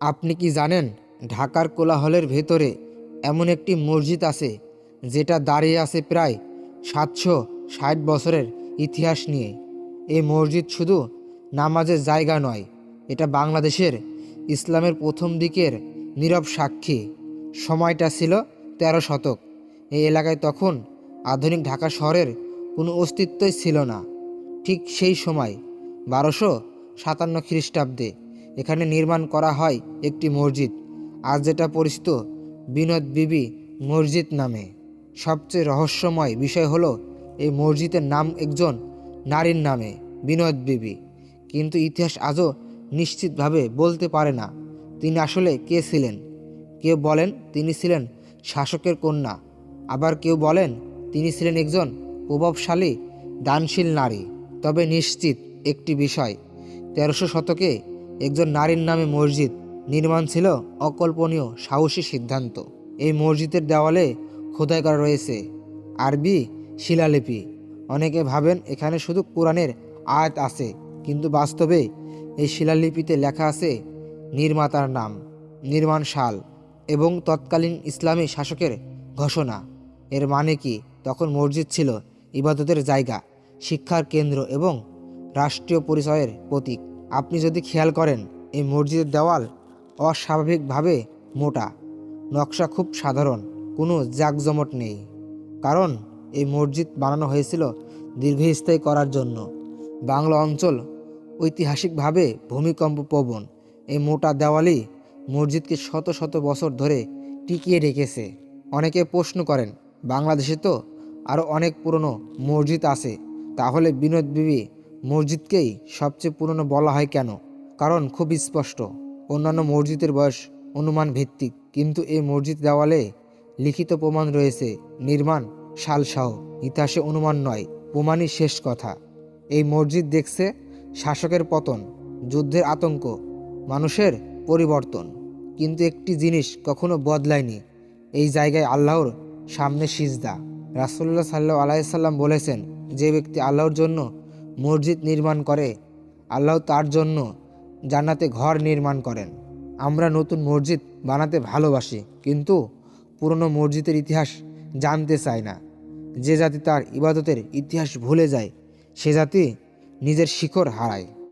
আপনি কি জানেন, ঢাকার কোলাহলের ভেতরে এমন একটি মসজিদ আছে, যেটা দাঁড়িয়ে আছে প্রায় সাতশো ষাট বছরের ইতিহাস নিয়ে? এই মসজিদ শুধু নামাজের জায়গা নয়, এটা বাংলাদেশের ইসলামের প্রথম দিকের নীরব সাক্ষী। সময়টা ছিল তেরো শতক। এই এলাকায় তখন আধুনিক ঢাকা শহরের কোনো অস্তিত্বই ছিল না। ঠিক সেই সময় বারোশো সাতান্ন খ্রিস্টাব্দে এখানে নির্মাণ করা হয় একটি মসজিদ, আজ যেটা পরিচিত বিনোদ বিবি মসজিদ নামে। সবচেয়ে রহস্যময় বিষয় হলো, এই মসজিদের নাম একজন নারীর নামে, বিনোদ বিবি। কিন্তু ইতিহাস আজও নিশ্চিতভাবে বলতে পারে না, তিনি আসলে কে ছিলেন? কেউ বলেন তিনি ছিলেন শাসকের কন্যা, আবার কেউ বলেন তিনি ছিলেন একজন প্রভাবশালী, দানশীল নারী। তবে নিশ্চিত একটি বিষয়, তেরোশো শতকে একজন নারীর নামে মসজিদ নির্মাণ ছিল অকল্পনীয়, সাহসী সিদ্ধান্ত। এই মসজিদের দেওয়ালে খোদাই করা রয়েছে আরবি শিলালিপি। অনেকে ভাবেন এখানে শুধু কোরআনের আয়াত আছে, কিন্তু বাস্তবে এই শিলালিপিতে লেখা আছে নির্মাতার নাম, নির্মাণ সাল এবং তৎকালীন ইসলামী শাসকের ঘোষণা। এর মানে কি? তখন মসজিদ ছিল ইবাদতের জায়গা, শিক্ষার কেন্দ্র এবং রাষ্ট্রীয় পরিচয়ের প্রতীক। আপনি যদি খেয়াল করেন, এই মসজিদের দেওয়াল অস্বাভাবিকভাবে মোটা। নকশা খুব সাধারণ, কোনো জাকজমট নেই। কারণ, এই মসজিদ বানানো হয়েছিল দীর্ঘস্থায়ী করার জন্য। বাংলা অঞ্চল ঐতিহাসিকভাবে ভূমিকম্প প্রবণ। এই মোটা দেওয়ালই মসজিদকে শত শত বছর ধরে টিকিয়ে রেখেছে। অনেকে প্রশ্ন করেন, বাংলাদেশে তো আরও অনেক পুরনো মসজিদ আছে, তাহলে বিনোদ বিবি মসজিদকেই সবচেয়ে পুরনো বলা হয় কেন? কারণ খুব স্পষ্ট। অন্যান্য মসজিদের বয়স অনুমান ভিত্তিক কিন্তু এই মসজিদ দেওয়ালে লিখিত প্রমাণ রয়েছে। নির্মাণ সালসহ ইতিহাসে অনুমান নয়, প্রমাণই শেষ কথা। এই মসজিদ দেখছে শাসকের পতন, যুদ্ধের আতঙ্ক, মানুষের পরিবর্তন। কিন্তু একটি জিনিস কখনো বদলায়নি, এই জায়গায় আল্লাহর সামনে সিজদা। রাসুল্লাহ সাল্লাহ আলাইসাল্লাম বলেছেন, যে ব্যক্তি আল্লাহর জন্য মসজিদ নির্মাণ করে, আল্লাহ তার জন্য জান্নাতে ঘর নির্মাণ করেন। আমরা নতুন মসজিদ বানাতে ভালোবাসি, কিন্তু পুরনো মসজিদের ইতিহাস জানতে চায় না। যে জাতি তার ইবাদতের ইতিহাস ভুলে যায়, সে জাতি নিজের শিকড় হারায়।